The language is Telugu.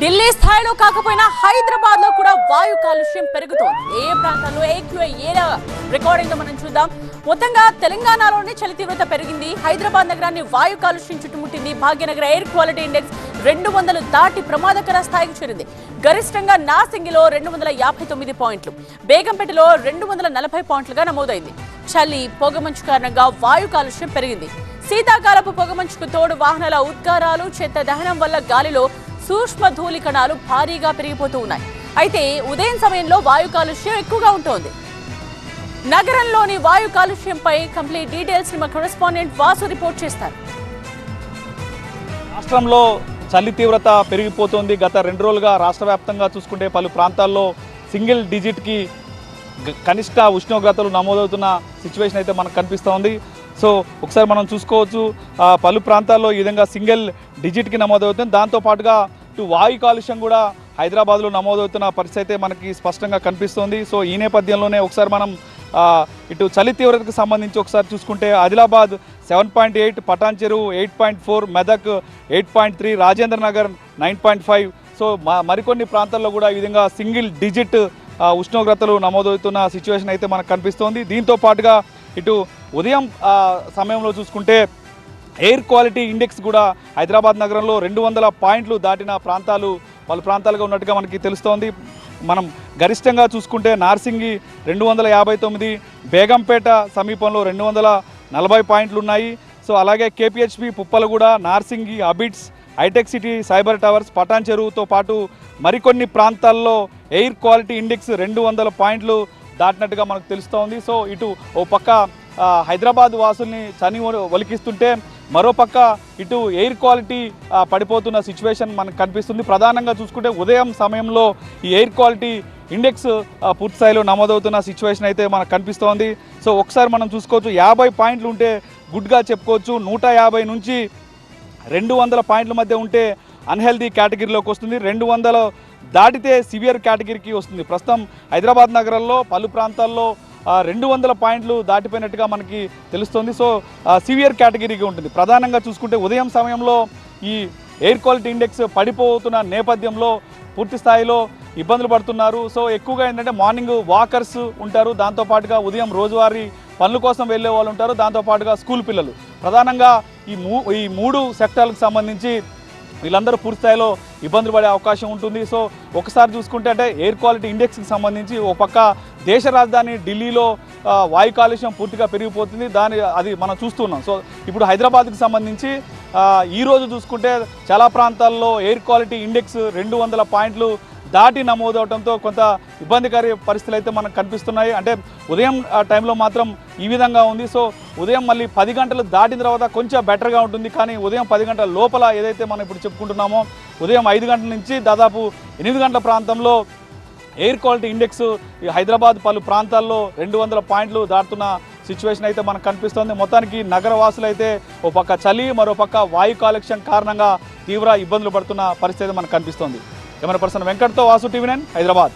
ఢిల్లీ స్థాయిలో కాకపోయినా హైదరాబాద్లో కూడా వాయు కాలుష్యం పెరుగుతోంది. ఏ ఏ ప్రాంతాల్లో ఏక్యూ ఏ రికార్డింగ్ మనం చూద్దాం. మొత్తంగా తెలంగాణలోనే చలి తీవ్రత పెరిగింది. హైదరాబాద్ నగరాన్ని వాయు కాలుష్యం చుట్టుముట్టింది. భాగ్యనగర ఎయిర్ క్వాలిటీ ఇండెక్స్ రెండు వందలు దాటి ప్రమాదకర స్థాయికి చేరింది. గరిష్టంగా నాసింగిలో రెండు వందల యాభై తొమ్మిది పాయింట్లు బేగంపేటలో రెండు వందల నలభై పాయింట్లుగా నమోదైంది. చలి పొగమంచు కారణంగా వాయు కాలుష్యం పెరిగింది. శీతాకాలపు పొగమంచుకు తోడు వాహనాల ఉద్గారాలు చెత్త దహనం వల్ల గాలిలో సూక్ష్మ ధూళి కణాలు భారీగా పెరిగిపోతూ ఉన్నాయి. అయితే ఉదయం సమయంలో వాయు కాలుష్యం ఎక్కువగా ఉంటుంది. నగరంలోని వాయు కాలుష్యంపై కంప్లీట్ డీటెయిల్స్ మా కరెస్పాండెంట్ వాసు రిపోర్ట్ చేస్తారు. రాష్ట్రంలో చలి తీవ్రత పెరిగిపోతుంది. గత రెండు రోజులుగా రాష్ట్ర వ్యాప్తంగా చూసుకుంటే పలు ప్రాంతాల్లో సింగిల్ డిజిట్కి కనిష్ట ఉష్ణోగ్రతలు నమోదవుతున్న సిచ్యువేషన్ అయితే మనకు కనిపిస్తూ ఉంది. సో ఒకసారి మనం చూసుకోవచ్చు. పలు ప్రాంతాల్లో ఈ విధంగా సింగిల్ డిజిట్కి నమోదవుతుంది. దాంతోపాటుగా ఇటు వాయు కాలుష్యం కూడా హైదరాబాద్లో నమోదవుతున్న పరిస్థితి అయితే మనకి స్పష్టంగా కనిపిస్తోంది. సో ఈ నేపథ్యంలోనే ఒకసారి మనం ఇటు చలి తీవ్రతకు సంబంధించి ఒకసారి చూసుకుంటే Adilabad seven point eight Patancheru eight point four Medak eight point three Rajendranagar nine point five. So మరికొన్ని ప్రాంతాల్లో కూడా ఈ విధంగా సింగిల్ డిజిట్ ఉష్ణోగ్రతలు నమోదవుతున్న సిచ్యువేషన్ అయితే మనకు కనిపిస్తోంది. దీంతో పాటుగా ఇటు ఉదయం సమయంలో చూసుకుంటే ఎయిర్ క్వాలిటీ ఇండెక్స్ కూడా హైదరాబాద్ నగరంలో రెండు వందల పాయింట్లు దాటిన ప్రాంతాలు పలు ప్రాంతాలుగా ఉన్నట్టుగా మనకి తెలుస్తోంది. మనం గరిష్టంగా చూసుకుంటే నార్సింగి రెండు వందల యాభై తొమ్మిది బేగంపేట సమీపంలో రెండు వందల నలభై పాయింట్లు ఉన్నాయి సో అలాగే KPHB Puppalaguda Narsingi Abids Hitec City Cyber Towers Patan చెరువుతో పాటు మరికొన్ని ప్రాంతాల్లో ఎయిర్ క్వాలిటీ ఇండెక్స్ రెండు వందల పాయింట్లు దాటినట్టుగా మనకు తెలుస్తోంది. సో ఇటు ఓ పక్క హైదరాబాద్ వాసుల్ని చని ఒ- ఒలికిస్తుంటే మరోపక్క ఇటు ఎయిర్ క్వాలిటీ పడిపోతున్న సిచ్యువేషన్ మనకు కనిపిస్తుంది. ప్రధానంగా చూసుకుంటే ఉదయం సమయంలో ఈ ఎయిర్ క్వాలిటీ ఇండెక్స్ పూర్తి స్థాయిలో నమోదవుతున్న సిచ్యువేషన్ అయితే మనకు కనిపిస్తోంది. సో ఒకసారి మనం చూసుకోవచ్చు యాభై పాయింట్లు ఉంటే గుడ్గా చెప్పుకోవచ్చు. నూట యాభై నుంచి రెండు వందల పాయింట్ల మధ్య ఉంటే అన్హెల్దీ కేటగిరీలోకి వస్తుంది. రెండు వందల దాటితే సివియర్ కేటగిరీకి వస్తుంది. ప్రస్తుతం హైదరాబాద్ నగరంలో పలు ప్రాంతాల్లో రెండు వందల పాయింట్లు దాటిపోయినట్టుగా మనకి తెలుస్తుంది. సో సివియర్ కేటగిరీగా ఉంటుంది. ప్రధానంగా చూసుకుంటే ఉదయం సమయంలో ఈ ఎయిర్ క్వాలిటీ ఇండెక్స్ పడిపోతున్న నేపథ్యంలో పూర్తి స్థాయిలో ఇబ్బందులు పడుతున్నారు. సో ఎక్కువగా ఏంటంటే మార్నింగ్ వాకర్స్ ఉంటారు. దాంతోపాటుగా ఉదయం రోజువారీ పనుల కోసం వెళ్ళే వాళ్ళు ఉంటారు. దాంతోపాటుగా స్కూల్ పిల్లలు. ప్రధానంగా ఈ మూ ఈ మూడు సెక్టార్లకు సంబంధించి వీళ్ళందరూ పూర్తిస్థాయిలో ఇబ్బందులు పడే అవకాశం ఉంటుంది. సో ఒకసారి చూసుకుంటే అంటే ఎయిర్ క్వాలిటీ ఇండెక్స్కి సంబంధించి ఒక పక్క దేశ రాజధాని ఢిల్లీలో వాయు కాలుష్యం పూర్తిగా పెరిగిపోతుంది. దాని అది మనం చూస్తున్నాం. సో ఇప్పుడు హైదరాబాద్కి సంబంధించి ఈరోజు చూసుకుంటే చాలా ప్రాంతాల్లో ఎయిర్ క్వాలిటీ ఇండెక్స్ రెండు వందల పాయింట్లు దాటి నమోదవడంతో కొంత ఇబ్బందికర పరిస్థితులు అయితే మనకు కనిపిస్తున్నాయి. అంటే ఉదయం టైంలో మాత్రం ఈ విధంగా ఉంది. సో ఉదయం మళ్ళీ పది గంటలు దాటిన తర్వాత కొంచెం బెటర్గా ఉంటుంది. కానీ ఉదయం పది గంటల లోపల ఏదైతే మనం ఇప్పుడు చెప్పుకుంటున్నామో ఉదయం ఐదు గంటల నుంచి దాదాపు ఎనిమిది గంటల ప్రాంతంలో ఎయిర్ క్వాలిటీ ఇండెక్స్ ఈ హైదరాబాద్ పలు ప్రాంతాల్లో రెండు వందల పాయింట్లు దాటుతున్న సిచ్యువేషన్ అయితే మనకు కనిపిస్తోంది. మొత్తానికి నగరవాసులు అయితే ఓ పక్క చలి మరో పక్క వాయు కాలుష్యం కారణంగా తీవ్ర ఇబ్బందులు పడుతున్న పరిస్థితి మనకు కనిపిస్తోంది. కెమెరా పర్సన్ వెంకట్తో వాసు టీవీ నైన్ హైదరాబాద్.